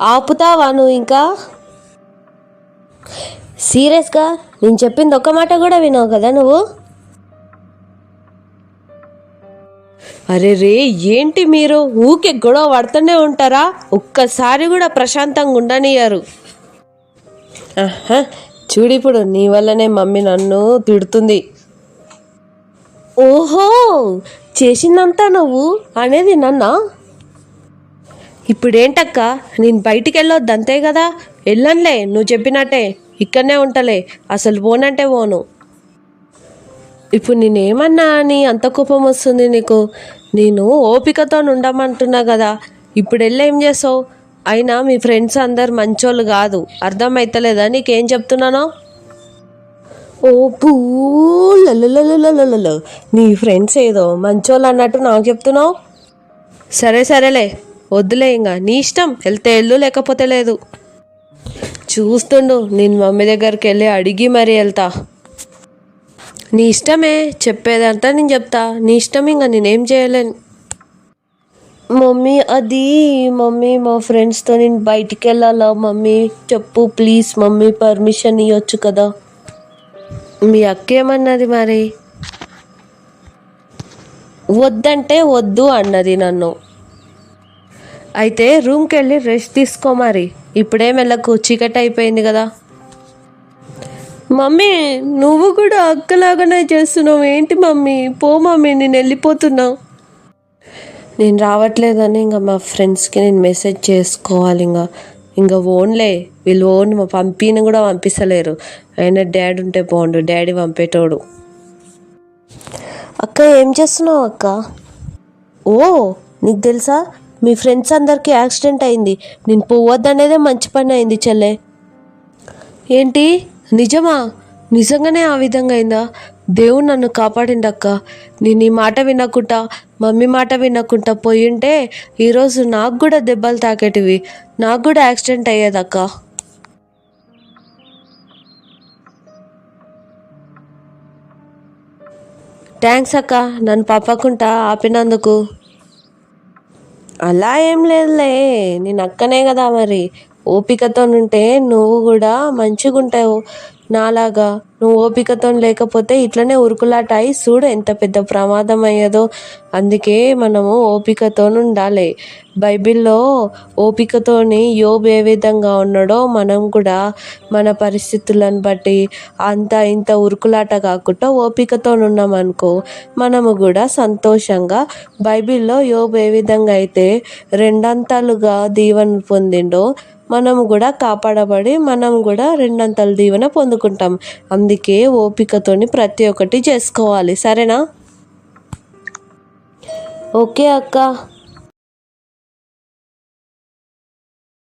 ఆపుతావా నువ్వు ఇంకా? సీరియస్గా నేను చెప్పింది ఒక్క మాట కూడా వినవు కదా నువ్వు? అరే రే ఏంటి మీరు? ఊకే గొడవ పడుతూనే ఉంటారా? ఒక్కసారి కూడా ప్రశాంతంగా ఉండనియరు. ఆహా, చూడిప్పుడు నీ వల్లనే మమ్మీ నన్ను తిడుతుంది. ఓహో చేసిందంతా నువ్వు? అనేది నన్నా? ఇప్పుడేంటక్క? నేను బయటికి వెళ్ళొద్దు అంతే కదా వెళ్ళనులే నువ్వు చెప్పినట్టే. ఇక్కడనే ఉంటలే. అసలు పోనంటే పోను. ఇప్పుడు నేనేమన్నా అని అంత కోపం వస్తుంది నీకు? నేను ఓపికతో ఉండమంటున్నా కదా ఇప్పుడు వెళ్ళి ఏం చేసావు అయినా మీ ఫ్రెండ్స్ అందరు మంచోళ్ళు కాదు అర్థమైతలేదా నీకేం చెప్తున్నానో? ఓ పూలలో నీ ఫ్రెండ్స్ ఏదో మంచోళ్ళు అన్నట్టు నాకు చెప్తున్నావు? సరే సరేలే. వద్దులే ఇంకా నీ ఇష్టం. వెళ్తే వెళ్ళు లేకపోతే లేదు. చూస్తుండు నేను మమ్మీ దగ్గరికి వెళ్ళి అడిగి మరీ వెళ్తా. నీ ఇష్టమే చెప్పేదంతా నేను చెప్తా. నీ ఇష్టం ఇంకా నేనేం చేయలేను. మమ్మీ అది మమ్మీ మా ఫ్రెండ్స్తో నేను బయటికి వెళ్ళాలా మమ్మీ చెప్పు ప్లీజ్ మమ్మీ పర్మిషన్ ఇవ్వచ్చు కదా? మీ అక్క ఏమన్నది మరి? వద్దంటే వద్దు అన్నది నన్ను. అయితే రూమ్కి వెళ్ళి రెస్ట్ తీసుకో మరి. ఇప్పుడేం వెళ్ళకు చీకటి అయిపోయింది కదా. మమ్మీ నువ్వు కూడా అక్కలాగానే చేస్తున్నావు. ఏంటి మమ్మీ? పో మమ్మీ నేను వెళ్ళిపోతున్నా. నేను రావట్లేదని ఇంకా మా ఫ్రెండ్స్కి నేను మెసేజ్ చేసుకోవాలి ఇంకా ఇంకా ఓన్లే వీళ్ళు ఓన్ పంపిన కూడా పంపిస్తలేరు. అయినా డాడీ ఉంటే బాగుండు డాడీ పంపేటోడు. అక్క ఏం చేస్తున్నావు అక్క? ఓ నీకు తెలుసా? మీ ఫ్రెండ్స్ అందరికీ యాక్సిడెంట్ అయింది. నేను పోవద్దనేదే మంచి పని అయింది చెల్లె. ఏంటి? నిజమా? నిజంగానే ఆ విధంగా అయిందా? దేవుడు నన్ను కాపాడిండు అక్క నేను ఈ మాట వినకుండా మమ్మీ మాట వినకుండా పోయింటే ఈరోజు నాకు కూడా దెబ్బలు తాకేటివి. నాకు కూడా యాక్సిడెంట్ అయ్యేదక్క. థ్యాంక్స్ అక్క. నన్ను పాపకుంటా ఆపినందుకు. అలా ఏం లేదులే నేను అక్కనే కదా మరి. ఓపికతో ఉంటే నువ్వు కూడా మంచిగా ఉంటావు నాలాగా నువ్వు ఓపికతో లేకపోతే ఇట్లనే ఉరుకులాట అయి చూడు ఎంత పెద్ద ప్రమాదం అయ్యేదో అందుకే మనము ఓపికతో ఉండాలి బైబిల్లో ఓపికతోని యోబు ఏ విధంగా ఉన్నాడో మనం కూడా మన పరిస్థితులను బట్టి అంత ఇంత ఉరుకులాట కాకుండా ఓపికతో ఉన్నామనుకో మనము కూడా సంతోషంగా బైబిల్లో యోబ్ ఏ విధంగా అయితే రెండంతలుగా దీవెన పొందిండో మనము కూడా కాపాడబడి మనం కూడా రెండంతల దీవెన పొందుకుంటాం. అందుకే ఓపికతోని ప్రతి ఒక్కటి చేసుకోవాలి. సరేనా? ఓకే అక్క.